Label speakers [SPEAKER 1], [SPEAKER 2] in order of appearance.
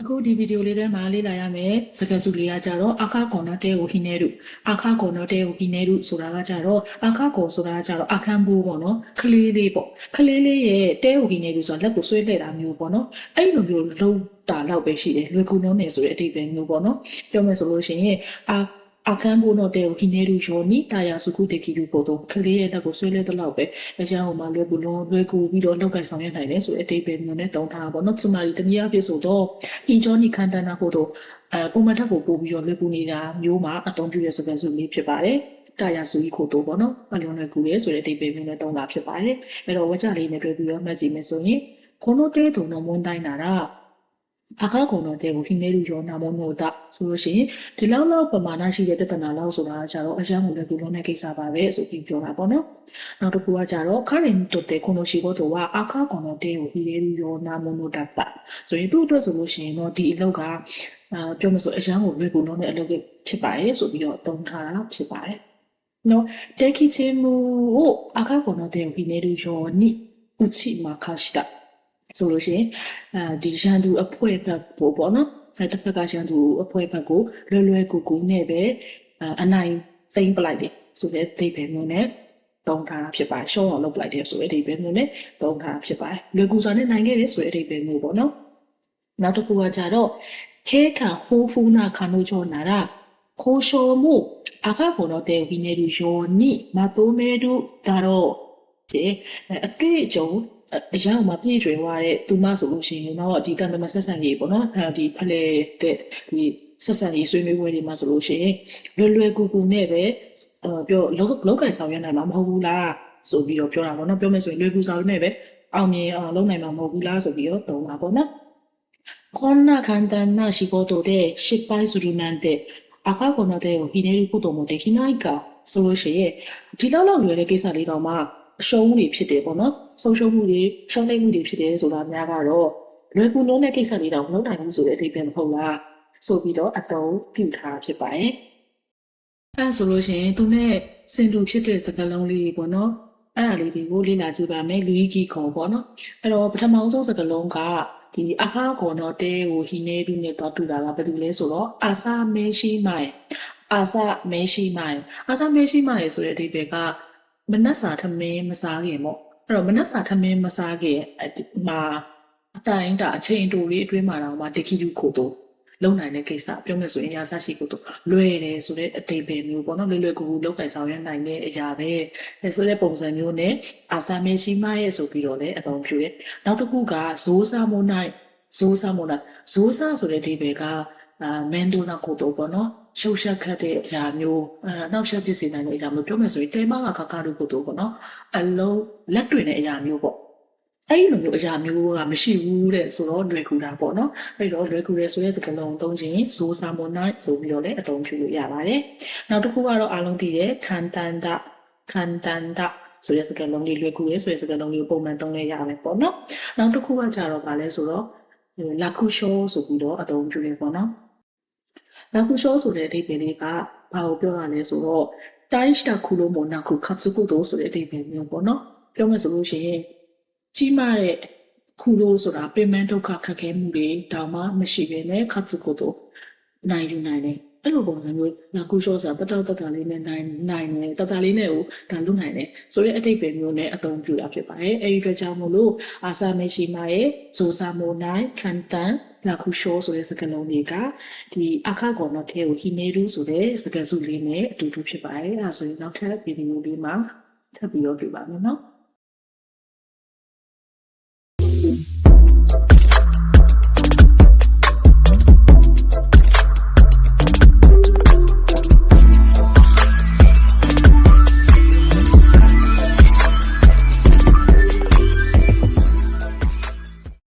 [SPEAKER 1] အခုဒီဗီဒီယိုလေးထဲမှာလေ့လာရမယ်စကားစုလေးကကြတော့အခါကော်နော်တဲကိုဟိနေရုအခါကော်နော်တဲကိုဟိနေရုဆိုတာကကြတော့အခါကော်ဆိုတာကကြတော့အခန်းဘူးပေါ့နော်ခလေးလေးပေါ့ခလေးလေးရဲ့တဲကိုဟိနေရုဆိုတာလက်ကိုဆွဲလှည့်တာမျိုးပေါ့နော်အဲ့လိုမျိုးလုံးတာလောက်ပဲရှိတယ်လွယ်ကူနှုံးနေဆိုတဲ့အတိတ်ပဲမျိုးပေါ့နော်ပြောမယ်ဆိုလို့ရှိရင်အာ အခန်းဘူးတော့တဲကိုဟိနေရုယောနီတာယာစုခုတေကီရုပို့တော့ခလေးရဲ့လက်ကိုဆွဲလှည့်တဲ့လောက်ပဲအချမ်းဟိုမှာလွယ်ကူလုံးလွယ်ကူပြီးတော့လောက်ကင်ဆောင်ရနိုင်တယ်ဆိုတဲ့အတိတ်ပဲမျိုးနဲ့တုံးထားတာပေါ့နော်つまりတနည်းအားဖြင့်ဆိုတော့ အင်ဂျောနီခန်တနာဖို့တော့အဲပုံမှန်ထက်ကိုပို့ပြီးတော့လွယ်ကူနေတာမျိုးမှာအသုံးပြုတဲ့စကားစုလေးဖြစ်ပါတယ်။တာယာစုကြီးခို့တော့ပေါ့နော်။အလုံးလွယ်ကူရဲဆိုတဲ့အတိတ်ပဲမျိုးနဲ့သုံးတာဖြစ်ပါတယ်။အဲ့တော့ဝကြလေးနဲ့တွေ့ပြီးတော့မှတ်ကြည့်မယ်ဆိုရင်この程度の問題なら အခါကုန်တော့တဲ့ကိုဟင်းနေလူရောနာမမို့တာဆိုလို့ရှိရင်ဒီလောက်လောက်ပမာဏရှိတဲ့ပြဿနာလောက်ဆိုတာကြတော့အရန်ကိုလည်းကူလုံးတဲ့ကိစ္စပါပဲဆိုပြီးပြောတာပေါ့နော်နောက်တစ်ခုကကြတော့ခရင်တို့တဲ့ခုလို့ရှိဖို့တော့အခါကုန်တော့တဲ့ကိုဟင်းနေလူရောနာမမို့တာပါဆိုရင်သူ့အတွက်ဆိုလို့ရှိရင်တော့ဒီအလုပ်ကအာပြောမဆိုအရန်ကိုလွယ်ကူလုံးတဲ့အလုပ်ဖြစ်ပါရဲ့ဆိုပြီးတော့သုံးထားတာဖြစ်ပါတယ်နော်တက်ခိချင်းမူကိုအခါကုန်တော့တဲ့ကိုဟင်းနေလူရောနိဥချိမာခါရှိတာ ဆိုလို့ရှိရင်အဲဒီရန်သူအဖွဲ့ဘက်ပို့ပေါ့နော်အဲတစ်ဖက်ကရန်သူအဖွဲ့ဘက်ကိုလွယ်လွယ်ကူကူနဲ့ပဲအအနိုင်သိမ့်ပလိုက်တယ်ဆိုတဲ့အိဗယ်မျိုးနဲ့သုံးထားတာဖြစ်ပါတယ်ရှော့အောင်လုပ်ပလိုက်တယ်ဆိုတဲ့အိဗယ်မျိုးနဲ့သုံးထားတာဖြစ်ပါတယ်လွယ်ကူစွာနဲ့နိုင်ခဲ့တယ်ဆိုတဲ့အိဗယ်မျိုးပေါ့နော်နောက်တစ်ခုကကြတော့ခဲခံဟိုးဖူးနာခါနိုချောနာရာခိုးရှော်မှုအခါဖို့တော့တဲ့ဝိနေလူယောနိမတိုးမဲတို့ဒါတော့ဒီအတွေ့အကြုံ အရာမှာပြည့်ကျွေသွားတဲ့သူမဆိုလို့ရှိရင်တော့ဒီတန်တမဆက်ဆံရေးပေါ့နော်အဲဒီဖလဲတဲ့ဒီဆက်ဆံရေးဆွေးနွေးပွဲတွေမှာဆိုလို့ရှိရင်လွယ်လွယ်ကူကူနဲ့ပဲအဲပြောလောလောကန်ဆောင်ရနိုင်မှာမဟုတ်ဘူးလားဆိုပြီးတော့ပြောတာပေါ့နော်ပြောမယ်ဆိုရင်လွယ်ကူဆောင်နဲ့ပဲအောင်မြင်အောင်လုပ်နိုင်မှာမဟုတ်ဘူးလားဆိုပြီးတော့သုံးတာပေါ့နော်こんな簡単な仕事で失敗するなんて赤子の手をひねることもできないかဆိုလို့ရှိရင်ဒီလောက်လောက်လွယ်တဲ့ကိစ္စလေးတော့မှ အရှုံးတွေဖြစ်တယ်ပေါ့နော်ဆုံးရှုံးမှုတွေရှုံးနိမ့်မှုတွေဖြစ်တယ်ဆိုတာများကတော့လွယ်ကူလုံးတဲ့ကိစ္စလေးတော့မလုပ်နိုင်ဘူးဆိုတဲ့အဓိပ္ပာယ်မဟုတ်လားဆိုပြီးတော့အတုံးပြုထားဖြစ်ပါတယ်အဲဆိုလို့ရှိရင်သူနဲ့စင်တူဖြစ်တဲ့စကားလုံးလေးပေါ့နော်အဲ့ဒါလေးတွေကိုလေ့လာကြည့်ပါမယ်လူကြီးခေါ်ပေါ့နော်အဲ့တော့ပထမဆုံးစကားလုံးကဒီအခါကောတော့တဲကိုဟိနေလူနဲ့တော့တူတာကဘာတူလဲဆိုတော့အာစာမဲရှိမိုင်အာစာမဲရှိမိုင်အာစာမဲရှိမိုင်ဆိုတဲ့အဓိပ္ပာယ်က မနက်စာထမင်းမစားခင်ပေါ့အဲ့တော့မနက်စာထမင်းမစားခင်အဒီမှာအတိုင်းတာအချိန်တူလေးအတွင်းမှာတော့မတကီလူခို့တော့လုံနိုင်တဲ့ကိစ္စပြောမယ်ဆိုရင်ရာဆရှိကိုတော့လွယ်တယ်ဆိုတဲ့အတိတ်ပဲမျိုးပေါ့နော်လွယ်လွယ်ကူကူလောက်ကင်ဆောင်ရနိုင်တဲ့အရာပဲအဲဆိုတဲ့ပုံစံမျိုးနဲ့အာစာမဲရှိမရဲ့ဆိုပြီးတော့လည်းအသုံးပြုတယ်နောက်တစ်ခုကဇိုးစာမိုနိုင်ဇိုးစာမိုနိုင်ဇိုးစာဆိုတဲ့ဒီပဲကအာမန်ဒိုနာကိုတော့ပေါ့နော် ရှုပ်ရှက်ခတ်တဲ့အရာမျိုးအဲနောက်ရှက်ဖြစ်စေနိုင်တဲ့အရာမျိုးပြောမယ်ဆိုရင်တဲမကခါခါတို့ကိုတော့ပေါ့နော်အလုံးလက်တွင်တဲ့အရာမျိုးပေါ့အဲ့ဒီလိုမျိုးအရာမျိုးကမရှိဘူးတဲ့ဆိုတော့လွယ်ကူတာပေါ့နော်အဲ့တော့လွယ်ကူရဲဆိုတဲ့စကားလုံးသုံးခြင်းဇိုးစာမွန်နိုင်ဆိုပြီးတော့လည်းအသုံးပြုလို့ရပါတယ်နောက်တစ်ခုကတော့အားလုံးသိတဲ့ခန္တန်ဒခန္တန်ဒဆိုတဲ့စကားလုံးလေးလွယ်ကူရဲဆိုတဲ့စကားလုံးလေးကိုပုံမှန်သုံးလဲရမယ်ပေါ့နော်နောက်တစ်ခုကကြတော့ဗာလဲဆိုတော့လာခုရှောဆိုပြီးတော့အသုံးပြုရပေါ့နော် လာခုရှောဆိုတဲ့အဓိပ္ပာယ်လေးကဘာကိုပြောရလဲဆိုတော့တိုင်းしたခုလိုမနာခုခတ်စုကုတို့ဆိုတဲ့အဓိပ္ပာယ်မျိုးပေါ့နော်ပြောမယ်ဆိုလို့ရှိရင်ကြီးမားတဲ့ခုလိုဆိုတာပင်မဒုက္ခခက်ခဲမှုတွေတောင်မှမရှိဘဲနဲ့ခတ်စုကုတို့နိုင်ယူနိုင်တယ်အဲ့လိုပုံစံမျိုးနာကူရှောဆိုတာတတောက်တတလေးနဲ့နိုင်နိုင်တယ်တတလေးနဲ့ကိုဒါလုပ်နိုင်တယ်ဆိုတဲ့အတိတ်ပဲမျိုးနဲ့အသုံးပြုတာဖြစ်ပါတယ်အဲ့ဒီအတွက်ကြောင့်မို့လို့အာစာမရှိမရဲ့ဇိုစာမိုနိုင်ခန်တန် နာကူရှောဆိုတဲ့စကားလုံးတွေကဒီအခါကောတော့ထဲကိုဟီနေရူဆိုတဲ့စကားစုလေးနဲ့အတူတူဖြစ်ပါတယ်အဲဒါဆိုရင်နောက်ထပ်ဗီဒီယိုလေးမှာထပ်ပြီးတော့ပြပါမယ်နော်